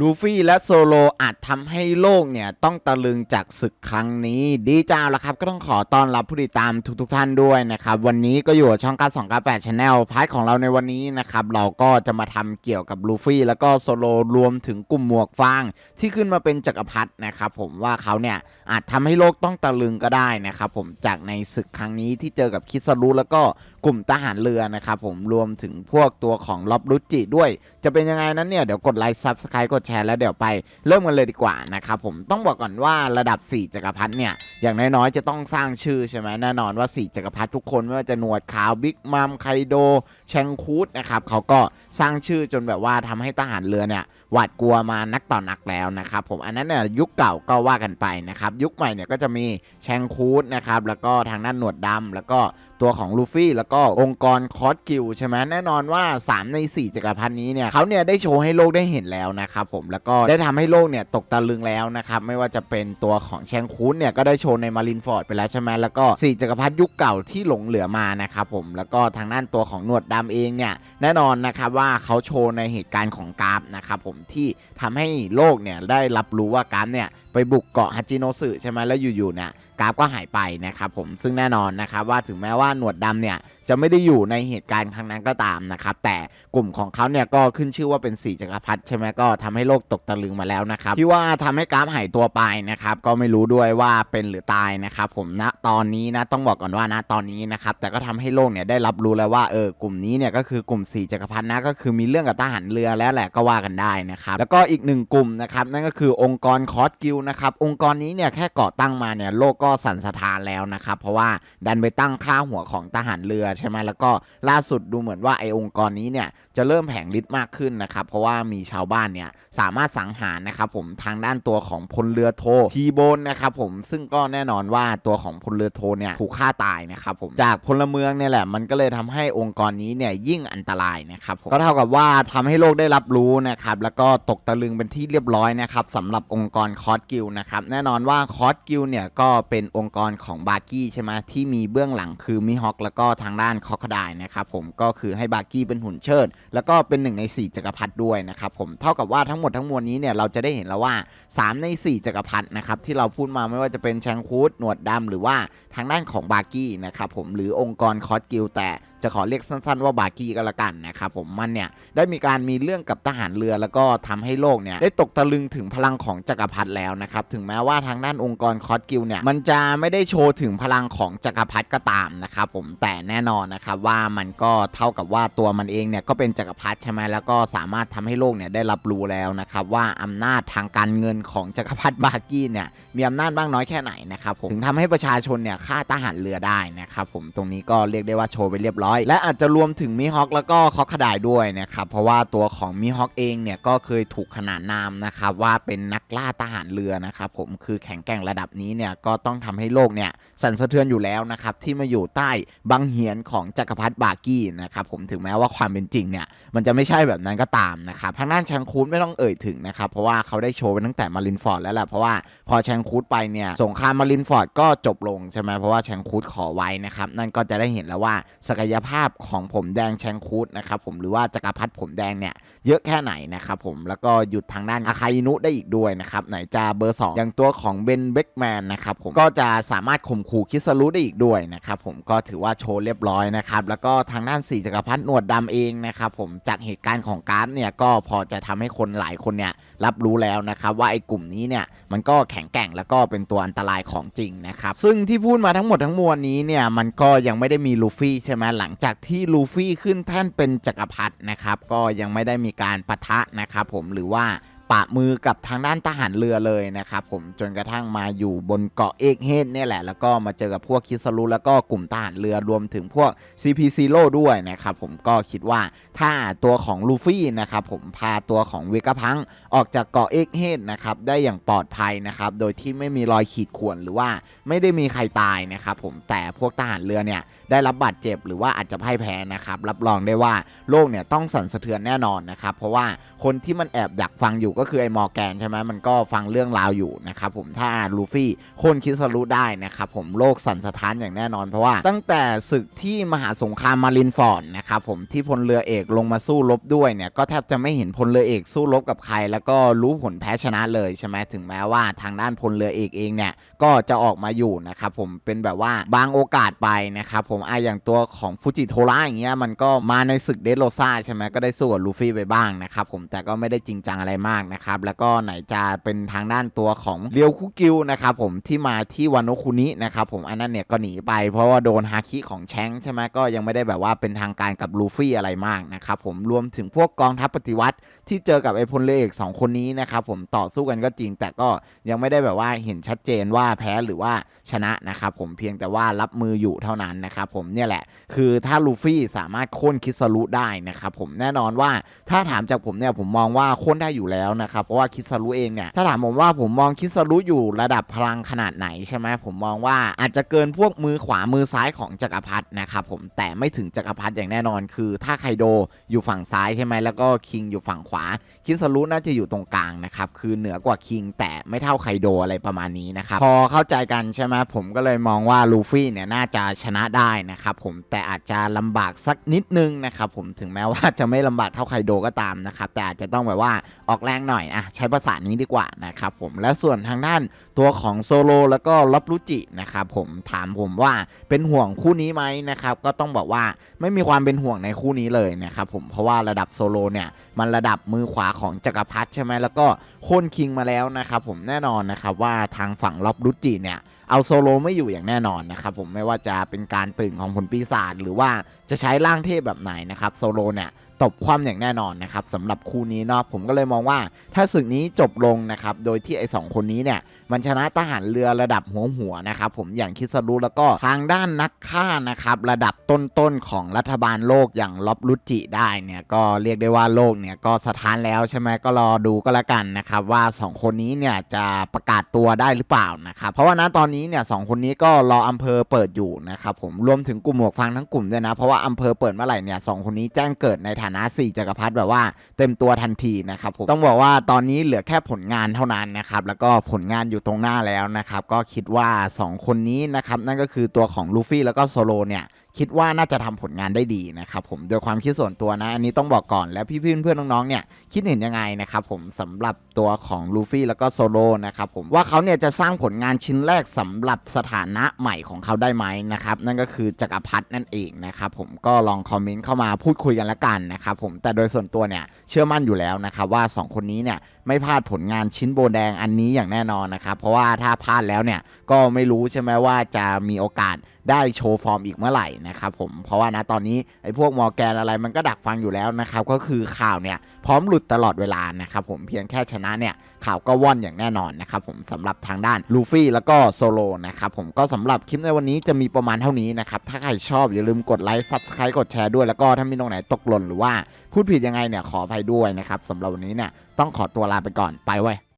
ลูฟี่และโซโลอาจทำให้โลกเนี่ย ต้องตะลึงจากศึกครั้งนี้ ดีจ้าแล้วครับ ก็ต้องขอต้อนรับผู้ติดตามทุกๆทท่านด้วยนะครับ วันนี้ก็อยู่กับช่อง9298 Channel พาร์ทของเราในวันนี้นะครับ เราก็จะมาทำเกี่ยวกับลูฟี่แล้วก็โซโลรวมถึงกลุ่มหมวกฟาง ที่ขึ้นมาเป็นจักรพรรดินะครับผมว่าเขาเนี่ยอาจทำให้โลกต้องตะลึงก็ได้นะครับผมจากในศึกครั้งนี้ที่เจอกับคิสรุแล้วก็กลุ่มทหารเรือนะครับผมรวมถึงพวกตัวของล็อบรุจิด้วย จะเป็นยังไงนั้นเนี่ยเดี๋ยวกดไลค์ซับสไครต์กดแชร์แล้วเดี๋ยวไปเริ่มกันเลยดีกว่านะครับผมต้องบอกก่อนว่าระดับ 4จักรพรรดิเนี่ยอย่างน้อยๆ จะต้องสร้างชื่อใช่ไหมแน่นอนว่า4จักรพรรดิทุกคนไม่ว่าจะหนวดขาวบิ๊กมัมไคโดแชงคูดนะครับเขาก็สร้างชื่อจนแบบว่าทำให้ทหารเรือเนี่ยหวาดกลัวมานักต่อนักแล้วนะครับผมอันนั้นเนี่ยยุคเก่าก็ว่ากันไปนะครับยุคใหม่เนี่ยก็จะมีแชงคูดนะครับแล้วก็ทางด้านหนวดดำแล้วก็ตัวของลูฟี่แล้วก็องค์กรคอสกิลใช่ไหมแน่นอนว่า 3 ใน 4จักรพรรดินี้เนี่ยเขาเนี่ยได้โชว์ให้โลกได้เห็นแล้วนะครับผมแล้วก็ได้ทำให้โลกเนี่ยตกตะลึงแล้วนะครับไม่ว่าจะเป็นตัวของแชงคูดเนี่ยก็ได้โชว์ในมารินฟอร์ดไปแล้วใช่ไหมแล้วก็4จักรพรรดิยุคเก่าที่หลงเหลือมานะครับผมแล้วก็ทางด้านตัวของหนวดดำเองเนี่ยแน่นอนนะครับว่าเขาโชว์ในเหตุการณ์ของกราฟนะครับผมที่ทำให้โลกเนี่ยได้รับรู้ว่ากราฟเนี่ย ไปบุกเกาะฮัจิโนสึใช่ไหมแล้วอยู่ๆเนี่ยกราฟก็หายไปนะครับผมซึ่งแน่นอนนะครับว่าถึงแม้ว่าหนวดดำเนี่ยจะไม่ได้อยู่ในเหตุการณ์ครั้งนั้นก็ตามนะครับแต่กลุ่มของเขาเนี่ยก็ขึ้นชื่อว่าเป็นสีจักรพรรดิใช่ไหมก็ทำให้โลกตกตะลึงมาแล้วนะครับที่ว่าทำให้กราฟหายตัวไปนะครับก็ไม่รู้ด้วยว่าเป็นหรือตายนะครับผมณตอนนี้นะต้องบอกก่อนว่าณตอนนี้นะครับแต่ก็ทำให้โลกเนี่ยได้รับรู้แล้วว่าเออกลุ่มนี้เนี่ยก็คือกลุ่มสีจักรพรรดินะก็คือมีเรื่องกับทหารเรือแล้วแหละก็ว่ากันได้นะครับแล้วก็อีกหนึ่งกลุ่มนะครับนั่นก็คือองค์กรคอสกิลนะครับองค์กรนี้เนี่ยแค่ก่อตั้งมาเนี่ยโลกก็สั่นสะท้านแล้วนะครับเพราะว่าดันไปตั้งค่าหัวของทหารเรือใช่ไหมแล้วก็ล่าสุดดูเหมือนว่าไอ้องค์กรนี้เนี่ยจะเริ่มแผงฤทธิ์มากขึ้นนะครับเพราะว่ามีชาวบ้านเนี่ยสามารถสังหารนะครับผมทางด้านตัวของพลเรือโททีโบนนะครับผมซึ่งก็แน่นอนว่าตัวของพลเรือโทเนี่ยถูกฆ่าตายนะครับผมจากพลเมืองเนี่ยแหละมันก็เลยทำให้องค์กรนี้เนี่ยยิ่งอันตรายนะครับผมก็เท่ากับว่าทำให้โลกได้รับรู้นะครับแล้วก็ตกตะลึงเป็นที่เรียบร้อยนะครับสำหรับองค์กรคอสกิลนะครับแน่นอนว่าคอสกิลเนี่ยก็เป็นองค์กรของบาร์กี้ใช่ไหมที่มีเบื้องหลังคือมิฮอคแล้วก็ทางด้านคอคดายนะครับผมก็คือให้บาร์กี้เป็นหุ่นเชิด แล้วก็เป็นหนึ่งใน 4จักรพรรดิด้วยนะครับผมเท่ากับว่าทั้งหมดทั้งมวลนี้เนี่ยเราจะได้เห็นแล้วว่า 3 ใน 4จักรพรรดินะครับที่เราพูดมาไม่ว่าจะเป็นแชงคูดหนวดดำหรือว่าทางด้านของบาร์กี้นะครับผมหรือองค์กรคอสกิลแต่จะขอเรียกสั้นๆว่าบาร์กี้ก็แล้วกันนะครับผมมันเนี่ยได้มีการมีเรื่องกับทหารเรือ แล้วก็ทำให้โลกเนี่ยได้ตกตะลึงถึงพลังของจักรพรรดิแล้วนะครับถึงแม้ว่าทางด้านองค์กรคอสกิลเนี่ยมันจะไม่ได้โชว์ถึงพลังของจักรพรรดิก็ตามนะครับผมแต่แน่นอนนะครับว่ามันก็เท่ากับว่าตัวมันเองเนี่ยก็เป็นจักรพรรดิใช่ไหมแล้วก็สามารถทำให้โลกเนี่ยได้รับรู้แล้วนะครับว่าอำนาจทางการเงินของจักรพรรดิบาร์กี้เนี่ยมีอำนาจมากน้อยแค่ไหนนะครับผมถึงทำให้ประชาชนเนี่ยฆ่าทหารเรือได้นะครับผมตรงนี้ก็เรียกได้ว่าโชว์ไปเรียบร้อย และอาจจะรวมถึงมิฮอคแล้วก็คอกขดายด้วยนะครับเพราะว่าตัวของมิฮอคเองเนี่ยก็เคยถูกขนานนามนะครับว่าเป็นนักล่าทหารเรือนะครับผมคือแข็งแกร่งระดับนี้เนี่ยก็ต้องทำให้โลกเนี่ยสั่นสะเทือนอยู่แล้วนะครับที่มาอยู่ใต้บังเหียนของจักรพรรดิบากี้นะครับผมถึงแม้ว่าความเป็นจริงเนี่ยมันจะไม่ใช่แบบนั้นก็ตามนะครับทางด้านแชงคูดไม่ต้องเอ่ยถึงนะครับเพราะว่าเขาได้โชว์ไปตั้งแต่มารินฟอร์ดแล้วแหละเพราะว่าพอแชงคูดไปเนี่ยสงครามมารินฟอร์ดก็จบลงใช่ไหมเพราะว่าแชงคูดขอไว้นะครับนั่นก็จะได้เห็นแล้วว่าศักยภาพของผมแดงแชงคูดนะครับผมหรือว่าจักรพรรดิผมแดงเนี่ยเยอะแค่ไหนนะครับผมแล้วก็หยุดทางด้านอาคาอินุได้อีกด้วยนะครับไหนจะเบอร์ 2 อย่างตัวของเบนเบกแมนนะครับผมก็จะสามารถข่มขู่คิสรุได้อีกด้วยนะครับผมก็ถือว่าโชว์เรียบร้อยนะครับแล้วก็ทางด้านสี่จักรพรรดิหนวดดำเองนะครับผมจากเหตุการณ์ของการ์ดเนี่ยก็พอจะทำให้คนหลายคนเนี่ยรับรู้แล้วนะครับว่าไอ้กลุ่มนี้เนี่ยมันก็แข็งแกร่งแล้วก็เป็นตัวอันตรายของจริงนะครับซึ่งที่พูดมาทั้งหมดทั้งมวลนี้เนี่ยมันก็ยังไม่ได้มีลูฟี่ใช่ไหมหลังจากที่ลูฟี่ขึ้นแท่นเป็นจักรพรรดินะครับก็ยังไม่ได้มีการปะทะนะครับผมหรือว่า ปะมือกับทางด้านทหารเรือเลยนะครับผมจนกระทั่งมาอยู่บนเกาะเอกเฮดเนี่ยแหละ แล้วก็มาเจอกับพวกคิสรุแล้วก็กลุ่มทหารเรือรวมถึงพวก CP Zero ด้วยนะครับผมก็คิดว่าถ้าตัวของลูฟี่นะครับผมพาตัวของเวกาพังออกจากเกาะเอกเฮดนะครับได้อย่างปลอดภัยนะครับโดยที่ไม่มีรอยขีดข่วนหรือว่าไม่ได้มีใครตายนะครับผมแต่พวกทหารเรือเนี่ยได้รับบาดเจ็บหรือว่าอาจจะพ่ายแพ้นะครับรับรองได้ว่าโลกเนี่ยต้องสั่นสะเทือนแน่นอนนะครับเพราะว่าคนที่มันแอบดักฟังอยู่ก็คือไอ้มอร์แกนใช่ไหมมันก็ฟังเรื่องราวอยู่นะครับผมถ้าลูฟี่โค่นคิสรุได้นะครับผมโลกสั่นสะท้านอย่างแน่นอน เพราะว่าตั้งแต่ศึกที่มหาสงครามมารินฟอร์ดนะครับผมที่พลเรือเอกลงมาสู้รบด้วยเนี่ยก็แทบจะไม่เห็นพลเรือเอกสู้รบกับใคร แล้วก็รู้ผลแพ้ชนะเลยใช่ไหมถึงแม้ว่าทางด้านพลเรือเอกเองเนี่ยก็จะออกมาอยู่นะครับผมเป็นแบบว่าบางโอกาสไปนะครับผมไออย่างตัวของฟูจิโทระอย่างเงี้ยมันก็มาในศึกเดโรซ่าใช่ไหมก็ได้สู้กับลูฟี่ไปบ้างนะครับผมแต่ก็ไม่ได้จริงจังอะไรมากนะครับแล้วก็ไหนจะเป็นทางด้านตัวของเรียวคุกิวนะครับผมที่มาที่วานโนคุนินะครับผมอันนั้นเนี่ยก็หนีไปเพราะว่าโดนฮาคิของแชงใช่ไหมก็ยังไม่ได้แบบว่าเป็นทางการกับลูฟี่อะไรมากนะครับผมรวมถึงพวกกองทัพปฏิวัติ ที่เจอกับไอ้พลเรือเอกสองคนนี้นะครับผมต่อสู้กันก็จริง แต่ก็ยังไม่ได้แบบว่าเห็นชัดเจนว่าแพ้หรือว่าชนะนะครับผมเพียงแต่ว่ารับมืออยู่เท่านั้นนะครับผมเนี่ยแหละ คือถ้าลูฟี่สามารถโค่นคิสรุได้นะครับผมแน่นอนว่าถ้าถามจากผมเนี่ยผมมองว่าโค่นได้อยู่แล้วนะครับเพราะว่าคิสรุเองเนี่ยถ้าถามผมว่าผมมองคิสรุอยู่ระดับพลังขนาดไหนใช่ไหมผมมองว่าอาจจะเกินพวกมือขวามือซ้ายของจักรพรรดินะครับผมแต่ไม่ถึงจักรพรรดิอย่างแน่นอน คือถ้าไคโดอยู่ฝั่งซ้ายใช่ไหมแล้วก็คิงอยู่ฝั่งขวา คิสรุน่าจะอยู่ตรงกลางนะครับคือเหนือกว่าคิงแต่ไม่เท่าไคโดอะไรประมาณนี้นะครับพอเข้าใจกันใช่ไหมผมก็เลยมองว่าลูฟี่เนี่ยน่าจะชนะได้นะครับผมแต่อาจจะลำบากสักนิดนึงนะครับผมถึงแม้ว่าจะไม่ลำบากเท่าไคโดก็ตามนะครับแต่อาจจะต้องแบบว่าออกแรงหน่อยอะใช้ภาษานี้ดีกว่านะครับผมและส่วนทางด้านตัวของโซโลแล้วก็ลับรุจินะครับผมถามผมว่าเป็นห่วงคู่นี้ไหมนะครับก็ต้องบอกว่าไม่มีความเป็นห่วงในคู่นี้เลยนะครับผมเพราะว่าระดับโซโลเนี่ยมันระดับมือขวาของจักรพรรดิใช่ไหมแล้วก็โค่นคิงมาแล้วนะครับผมแน่นอนนะครับว่าทางฝั่งลอบรุจิเนี่ยเอาโซโลไม่อยู่อย่างแน่นอนนะครับผมไม่ว่าจะเป็นการตื่นของผลปีศาจหรือว่าจะใช้ร่างเทพแบบไหนนะครับโซโลเนี่ย ตบความอย่างแน่นอนนะครับสำหรับคู่นี้เนาะผมก็เลยมองว่า ถ้าศึกนี้จบลงนะครับโดยที่ไอ้สองคนนี้เนี่ยมันชนะทหารเรือระดับหัวหัวๆนะครับผมอย่างคิสรุแล้วก็ทางด้านนักฆ่านะครับระดับต้นๆของรัฐบาลโลกอย่างล็อบรุจิได้เนี่ยก็เรียกได้ว่าโลกเนี่ยก็สถานแล้วใช่ไหมก็รอดูก็แล้วกันนะครับว่า 2 คนนี้เนี่ยจะประกาศตัวได้หรือเปล่านะครับเพราะว่าณตอนนี้เนี่ยสองคนนี้ก็รออำเภอเปิดอยู่นะครับผมรวมถึงกลุ่มหมวกฟางทั้งกลุ่มด้วยนะเพราะว่าอำเภอเปิดเมื่อไหร่เนี่ยสองคนนี้แจ้งเกิดในฐานะสี่จักรพรรดิแบบว่าเต็มตัวทันทีนะครับผมต้องบอกว่าตอนนี้เหลือแค่ผลงานเท่านั้นนะครับแล้วก็ผลงานอยู่ตรงหน้าแล้วนะครับก็คิดว่าสองคนนี้นะครับนั่นก็คือตัวของลูฟี่แล้วก็โซโลเนี่ยคิดว่าน่าจะทำผลงานได้ดีนะครับผมโดยความคิดส่วนตัวนะอันนี้ต้องบอกก่อนแล้วพี่ๆเพื่อนๆน้องๆเนี่ยคิดเห็นยังไงนะครับผมสำหรับตัวของลูฟี่แล้วก็โซโลนะครับผมว่าเขาเนี่ยจะสร้างผลงานชิ้นแรกสำหรับสถานะใหม่ของเขาได้ไหมนะครับนั่นก็คือจักรพรรดินั่นเองนะครับผมก็ลองคอมเมนต์เข้ามาพูดคุยกันละกันนะครับผมแต่โดยส่วนตัวเนี่ยเชื่อมั่นอยู่แล้วนะครับว่าสองคนนี้เนี่ยไม่พลาดผลงานชิ้นโบแดงอันนี้อย่างแน่นอนนะครับเพราะว่าถ้าพลาดแล้วเนี่ยก็ไม่รู้ใช่ไหมว่าจะมีโอกาส ได้โชว์ฟอร์มอีกเมื่อไหร่นะครับผมเพราะว่านะตอนนี้ไอ้พวกมอร์แกนอะไรมันก็ดักฟังอยู่แล้วนะครับก็คือข่าวเนี่ยพร้อมหลุดตลอดเวลานะครับผมเพียงแค่ชนะเนี่ยข่าวก็ว่อนอย่างแน่นอนนะครับผมสำหรับทางด้านลูฟี่แล้วก็โซโลนะครับผมก็สำหรับคลิปในวันนี้จะมีประมาณเท่านี้นะครับถ้าใครชอบอย่าลืมกดไลค์ซับสไครต์กดแชร์ด้วยแล้วก็ถ้ามีตรงไหนตกหล่นหรือว่าพูดผิดยังไงเนี่ยขออภัยด้วยนะครับสำหรับวันนี้เนี่ยต้องขอตัวลาไปก่อนไปไว้